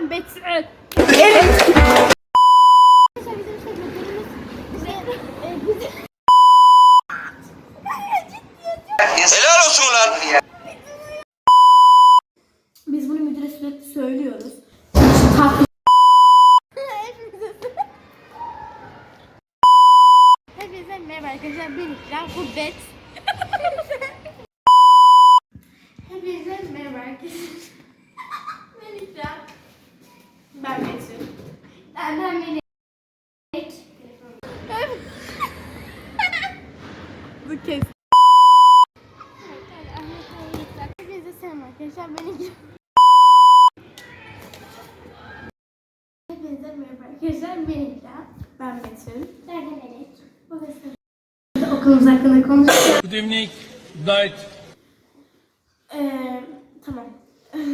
ben Betül. Helal olsun ulan. Biz bunu müdüre sürekli söylüyoruz. Hepinize merhaba arkadaşlar. Ben İkram. Bu Bet. Hepinize merhaba arkadaşlar. Ben İkram. Ben Betül. Ben ben Melek. Bu kes. Hepinize selam arkadaşlar. Ben İkram. Hepinize merhaba arkadaşlar. Ben İkram. Ben Betül. Ben de Melek. Bu da Okulumuz hakkında konuşacağız. Good evening, night. Ee,